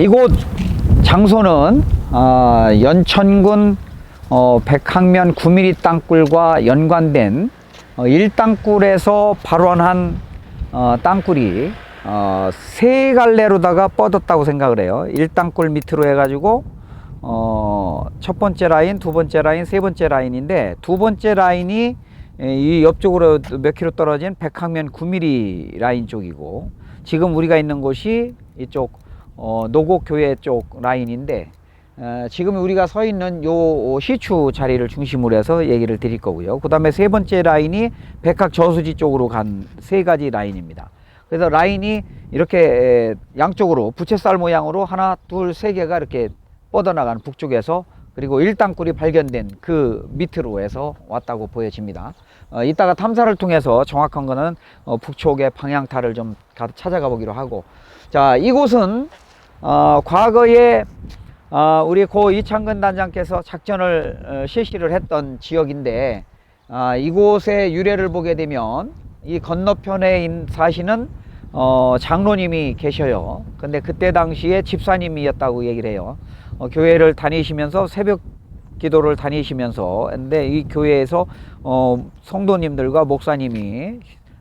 이곳 장소는 어, 연천군 어, 백항면 9mm 땅굴과 연관된 어, 1땅굴에서 발원한 어, 땅굴이 어, 세 갈래로다가 뻗었다고 생각을 해요. 1땅굴 밑으로 해가지고 어, 첫 번째 라인, 두 번째 라인, 세 번째 라인인데 두 번째 라인이 에, 이 옆쪽으로 몇 킬로 떨어진 백항면 9mm 라인 쪽이고 지금 우리가 있는 곳이 이쪽 어, 노곡교회 쪽 라인인데 어, 지금 우리가 서 있는 요 시추 자리를 중심으로 해서 얘기를 드릴 거고요. 그 다음에 세 번째 라인이 백학 저수지 쪽으로 간 세 가지 라인입니다. 그래서 라인이 이렇게 에, 양쪽으로 부채살 모양으로 하나, 둘, 세 개가 이렇게 뻗어나간 북쪽에서 그리고 일당굴이 발견된 그 밑으로 해서 왔다고 보여집니다. 어, 이따가 탐사를 통해서 정확한 거는 어, 북쪽의 방향타를 좀 가- 찾아가 보기로 하고 자 이곳은 어, 과거에 어, 우리 고 이창근 단장께서 작전을 어, 실시를 했던 지역인데 아, 이곳의 유래를 보게 되면 이 건너편에 인- 사시는 어, 장로님이 계셔요. 근데 그때 당시에 집사님이었다고 얘기를 해요. 어, 교회를 다니시면서 새벽 기도를 다니시면서 근데 이 교회에서 어, 성도님들과 목사님이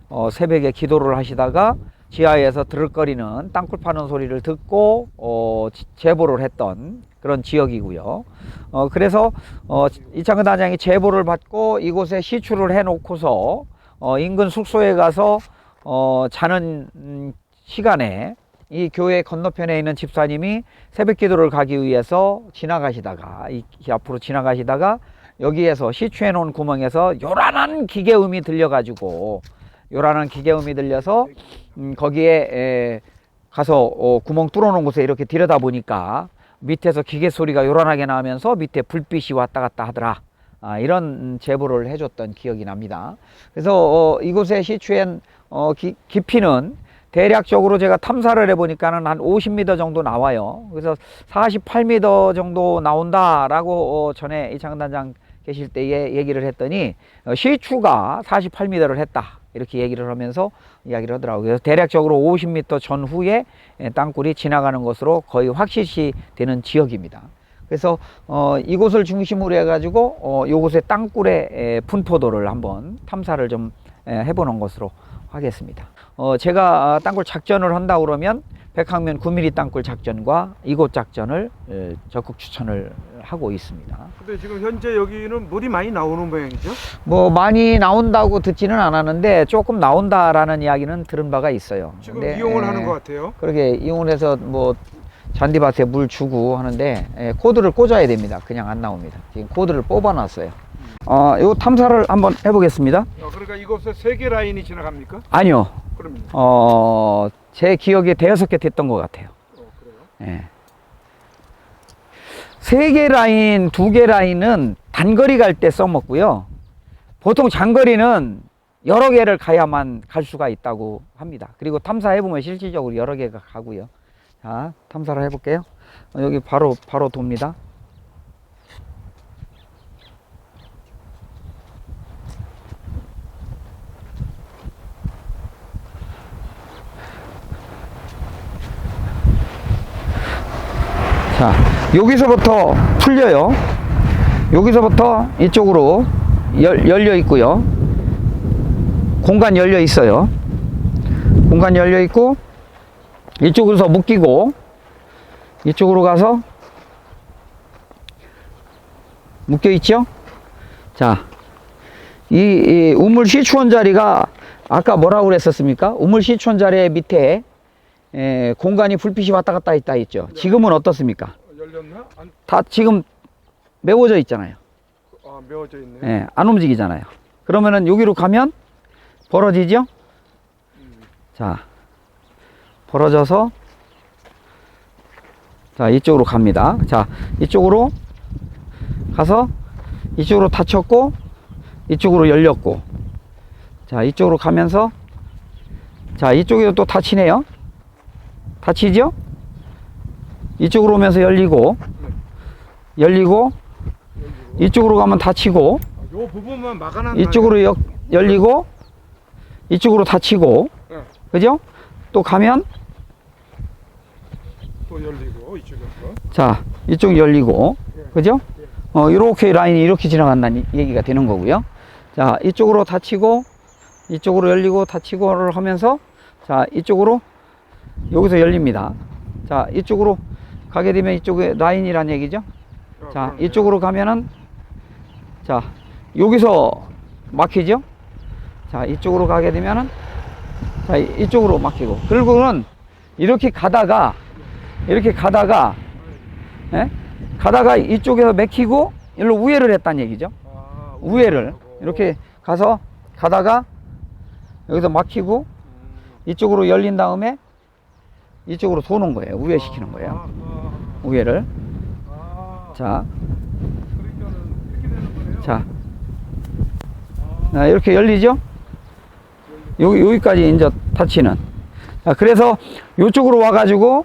어, 새벽에 기도를 하시다가 지하에서 드륵거리는 땅굴 파는 소리를 듣고 어, 지- 제보를 했던 그런 지역이고요. 어, 그래서 어, 이창근 단장이 제보를 받고 이곳에 시추를 해놓고서 어, 인근 숙소에 가서 어, 자는 음, 시간에 이 교회 건너편에 있는 집사님이 새벽 기도를 가기 위해서 지나가시다가 이이 앞으로 지나가시다가 여기에서 시추해 놓은 구멍에서 요란한 기계음이 들려가지고 요란한 기계음이 들려서 음, 거기에 에, 가서 어, 구멍 뚫어놓은 곳에 이렇게 들여다 보니까 밑에서 기계 소리가 요란하게 나면서 밑에 불빛이 왔다 갔다 하더라. 아, 이런 음, 제보를 해줬던 기억이 납니다. 그래서 어, 이곳에 시추한 어, 기- 깊이는 대략적으로 제가 탐사를 해보니까는 한 50m 정도 나와요. 그래서 48m 정도 나온다라고 어, 전에 이창근 단장 계실 때에 얘기를 했더니 어, 시추가 48m를 했다. 이렇게 얘기를 하면서 이야기를 하더라고요. 그래서 대략적으로 50m 전후에 에, 땅굴이 지나가는 것으로 거의 확실시 되는 지역입니다. 그래서 어, 이곳을 중심으로 해가지고 어, 이곳의 땅굴의 에, 분포도를 한번 탐사를 좀 에, 해보는 것으로 하겠습니다. 어, 제가 아, 땅굴 작전을 한다 그러면 백항면 9mm 땅굴 작전과 이곳 작전을 에, 적극 추천을 하고 있습니다. 근데 지금 현재 여기는 물이 많이 나오는 모양이죠? 뭐 많이 나온다고 듣지는 않았는데 조금 나온다라는 이야기는 들은 바가 있어요. 지금 근데, 이용을 에, 하는 것 같아요. 그러게 이용해서 뭐 잔디밭에 물 주고 하는데 에, 코드를 꽂아야 됩니다. 그냥 안 나옵니다. 지금 코드를 뽑아놨어요. 어, 요 탐사를 한번 해보겠습니다. 어, 그러니까 이곳에 세 개 라인이 지나갑니까? 아니요. 그러면 어, 제 기억에 대여섯 개 됐던 것 같아요. 어, 그래요? 예. 세 개 라인, 두 개 라인은 단거리 갈 때 써먹고요. 보통 장거리는 여러 개를 가야만 갈 수가 있다고 합니다. 그리고 탐사해보면 실질적으로 여러 개가 가고요. 자, 탐사를 해볼게요. 어, 여기 바로, 바로 돕니다. 자, 여기서부터 풀려요. 여기서부터 이쪽으로 열, 열려 있고요. 공간 열려 있어요. 공간 열려 있고 이쪽으로서 묶이고 이쪽으로 가서 묶여 있죠? 자, 이, 이 우물 시추원 자리가 아까 뭐라고 그랬었습니까? 우물 시추원 자리 밑에 에, 공간이 불빛이 왔다 갔다 있다 했죠. 지금은 어떻습니까? 어, 열렸나? 안, 다 지금 메워져 있잖아요. 아, 메워져 있네. 예, 안 움직이잖아요. 그러면은 여기로 가면 벌어지죠? 자, 벌어져서 자, 이쪽으로 갑니다. 자, 이쪽으로 가서 이쪽으로 닫혔고 이쪽으로 열렸고 자, 이쪽으로 가면서 자, 이쪽에도 또 닫히네요. 닫히죠? 이쪽으로 오면서 열리고 열리고 이쪽으로 가면 닫히고 아, 요 부분만 막아놨나? 이쪽으로 역, 열리고 이쪽으로 닫히고 네. 그죠? 또 가면 또 열리고 이쪽에서. 자, 이쪽 열리고, 예. 그죠? 어, 이렇게 라인이 이렇게 지나간다는 얘기가 되는 거고요. 자, 이쪽으로 닫히고, 이쪽으로 열리고, 닫히고를 하면서, 자, 이쪽으로, 여기서 열립니다. 자, 이쪽으로 가게 되면 이쪽에 라인이란 얘기죠. 아, 자, 그러네요. 이쪽으로 가면은, 자, 여기서 막히죠? 자, 이쪽으로 가게 되면은, 자, 이- 이쪽으로 막히고. 결국은 이렇게 가다가, 이렇게 가다가, 예? 가다가 이쪽에서 맥히고, 일로 우회를 했다는 얘기죠. 아, 우회를. 이렇게 가서, 가다가, 여기서 막히고, 음. 이쪽으로 열린 다음에, 이쪽으로 도는 거예요. 우회시키는 거예요. 아, 우회를. 아, 아. 자. 자, 아, 이렇게 열리죠? 여기, 여기까지 이제 닫히는. 자, 그래서 이쪽으로 와가지고,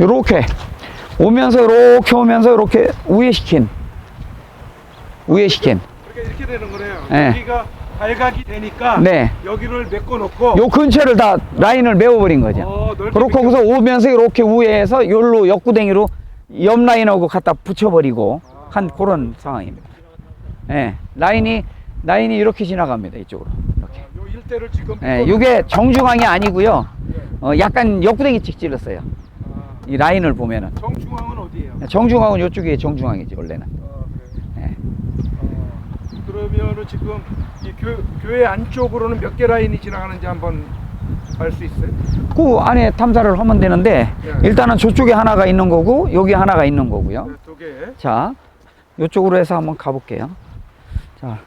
요렇게 오면서 이렇게 오면서 이렇게 우회시킨 우회시킨 그러니까 이렇게 되는 거네요. 네. 여기가 발각이 되니까 네. 여기를 메꿔 놓고 요 근처를 다 라인을 메워버린 거죠 어, 메꿔- 거기서 오면서 이렇게 우회해서 요로 옆구댕이로 옆 라인하고 갖다 붙여버리고 한 그런 상황입니다 예, 라인이 라인이 이렇게 지나갑니다 이쪽으로 이렇게 요 일대를 지금 예, 묶어 이게 정중앙이 아니고요 네. 어, 약간 옆구댕이 찍 찔렀어요 아, 이 라인을 보면은 정중앙은 어디예요? 정중앙은 이쪽이 정중앙이지 원래는 아, 그래요. 예. 어, 그러면은 지금 이 교, 교회 안쪽으로는 몇 개 라인이 지나가는지 한번 알 수 있어요? 그 안에 탐사를 하면 되는데 네. 일단은 저쪽에 하나가 있는 거고 여기 하나가 있는 거고요. 네, 두 개. 자, 이쪽으로 해서 한번 가볼게요. 자,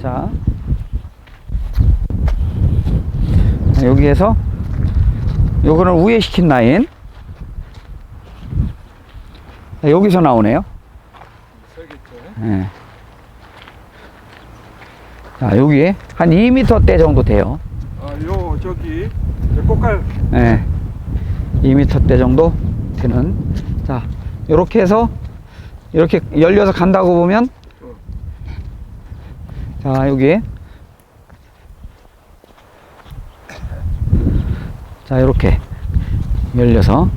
자, 자, 여기에서 요거는 우회 시킨 라인. 자, 여기서 나오네요. 예. 자, 여기 한 2m대 정도 돼요. 아, 요 저기 저 꽃갈 예. 2m대 정도 되는. 자, 요렇게 해서 이렇게 열려서 간다고 보면 어. 자, 여기 자, 이렇게 열려서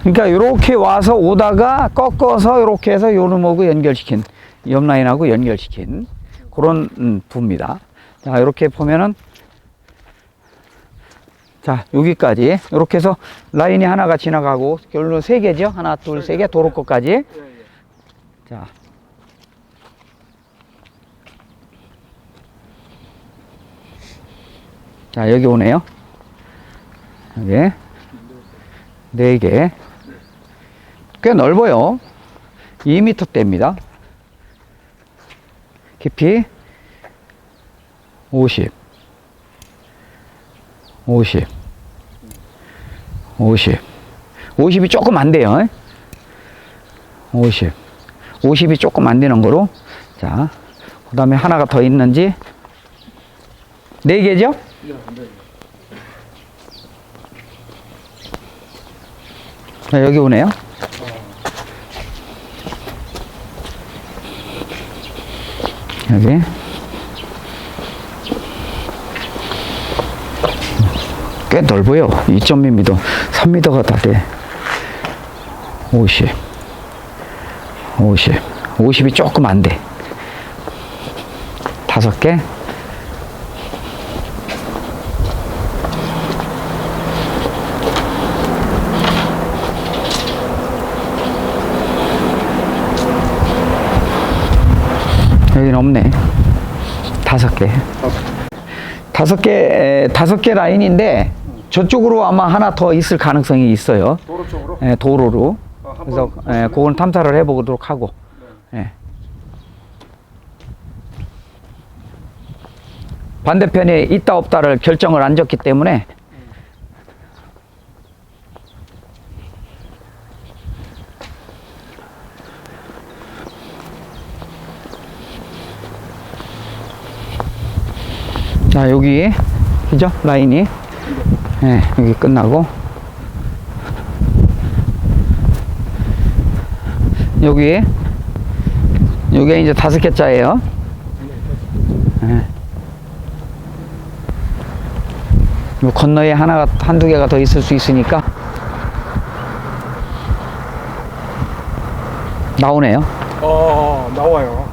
그러니까 이렇게 와서 오다가 꺾어서 이렇게 해서 요름하고 연결시킨 옆 라인하고 연결시킨 그런 음, 부입니다. 자, 이렇게 보면은 자, 여기까지 이렇게 해서 라인이 하나가 지나가고 결론 세 개죠. 하나, 둘, 세 개 도로코까지. 예, 예. 자. 자, 여기 오네요. 여기. 네 개. 꽤 넓어요. 2m대입니다. 깊이 50. 50. 50. 50이 조금 안 돼요. 50. 50이 조금 안 되는 거로. 자, 그 다음에 하나가 더 있는지. 네 개죠? 자, 여기 오네요. 여기. 꽤 넓어요. 2.2m, 3m가 다 돼. 50. 50. 50이 조금 안 돼. 다섯 개. 여기는 없네. 다섯 개. 다섯 개, 에, 다섯 개 라인인데 저쪽으로 아마 하나 더 있을 가능성이 있어요. 도로 쪽으로. 예, 도로로. 아, 그래서 예? 그건 탐사를 해보도록 하고. 예. 반대편에 있다 없다를 결정을 안 졌기 때문에 자 여기 그죠 라인이 예, 여기 끝나고 여기 요게 이제 다섯 개짜예요. 예. 요 건너에 하나가 한두 개가 더 있을 수 있으니까 나오네요. 어 나와요.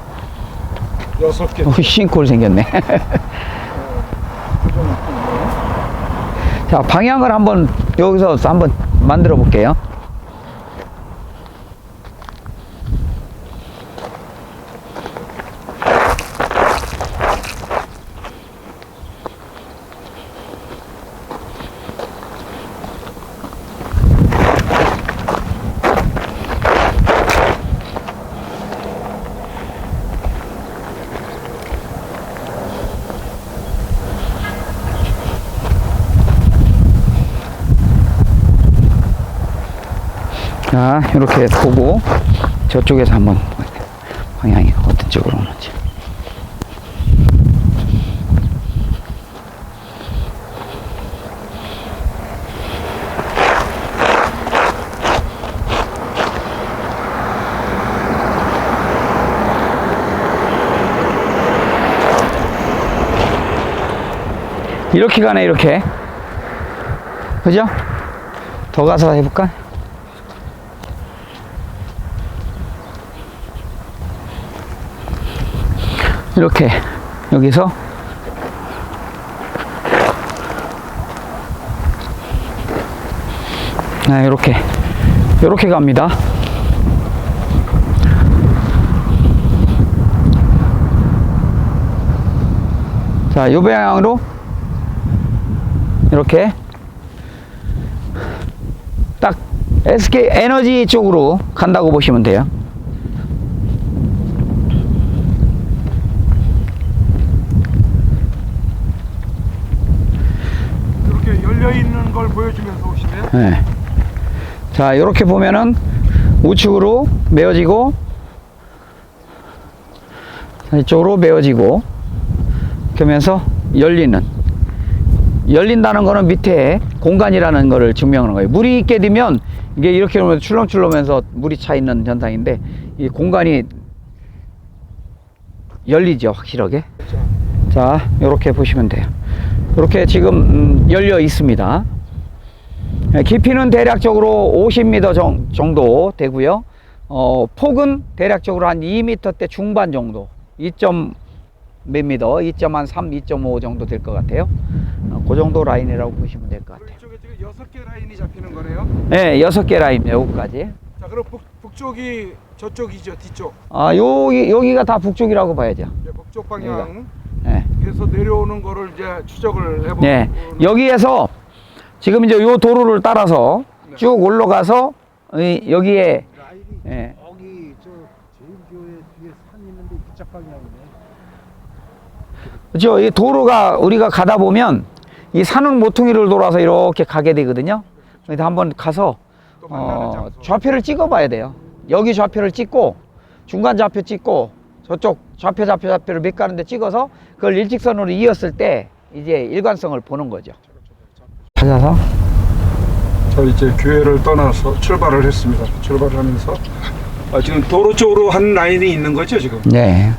여섯 개. 오, 싱크홀 생겼네. 자, 방향을 한번 여기서 한번 만들어 볼게요. 자, 이렇게 보고 저쪽에서 한번 방향이 어떤 쪽으로 오는지. 이렇게 가네, 이렇게. 그죠? 더 가서 해볼까? 이렇게 여기서 아, 이렇게 이렇게 갑니다. 자, 이 방향으로 이렇게 딱 SK 에너지 쪽으로 간다고 보시면 돼요. 이렇게 열려 있는 걸 보여주면서 오시네요. 네. 자, 이렇게 보면은 우측으로 메어지고 자, 이쪽으로 메어지고 그러면서 열리는 열린다는 거는 밑에 공간이라는 거를 증명하는 거예요. 물이 있게 되면 이게 이렇게 오면 출렁출렁면서 물이 차 있는 현상인데 이 공간이 열리죠, 확실하게. 자, 이렇게 보시면 돼요. 이렇게 지금 음, 열려 있습니다. 예, 깊이는 대략적으로 50m 정, 정도 되고요. 어, 폭은 대략적으로 한 2m대 중반 정도. 2점 몇 미터, 2.3, 2.5 정도 될 것 같아요. 어, 그 정도 라인이라고 보시면 될 것 같아요. 이쪽에 지금 여섯 개 라인이 잡히는 거네요. 네, 여섯 개 라인 여기까지. 자 그럼 북, 북쪽이 저쪽이죠 뒤쪽. 아, 여기 여기가 다 북쪽이라고 봐야죠. 네, 북쪽 방향에서 네. 내려오는 거를 이제 추적을 해보고. 네. 여기에서 지금 이제 요 도로를 따라서 네. 쭉 올라가서 이- 여기에 예. 여기 저 제일교회 뒤에 산 있는데 이쪽 방향이네. 그죠? 이 도로가 우리가 가다 보면 이 산은 모퉁이를 돌아서 이렇게 가게 되거든요. 그래서 한번 가서 어. 좌표를 찍어 봐야 돼요. 여기 좌표를 찍고 중간 좌표 찍고 저쪽 좌표 좌표 좌표를 몇 가는데 찍어서 그걸 일직선으로 이었을 때 이제 일관성을 보는 거죠. 찾아서 자 이제 교회를 떠나서 출발을 했습니다. 출발을 하면서 아, 지금 도로 쪽으로 한 라인이 있는 거죠 지금? 네.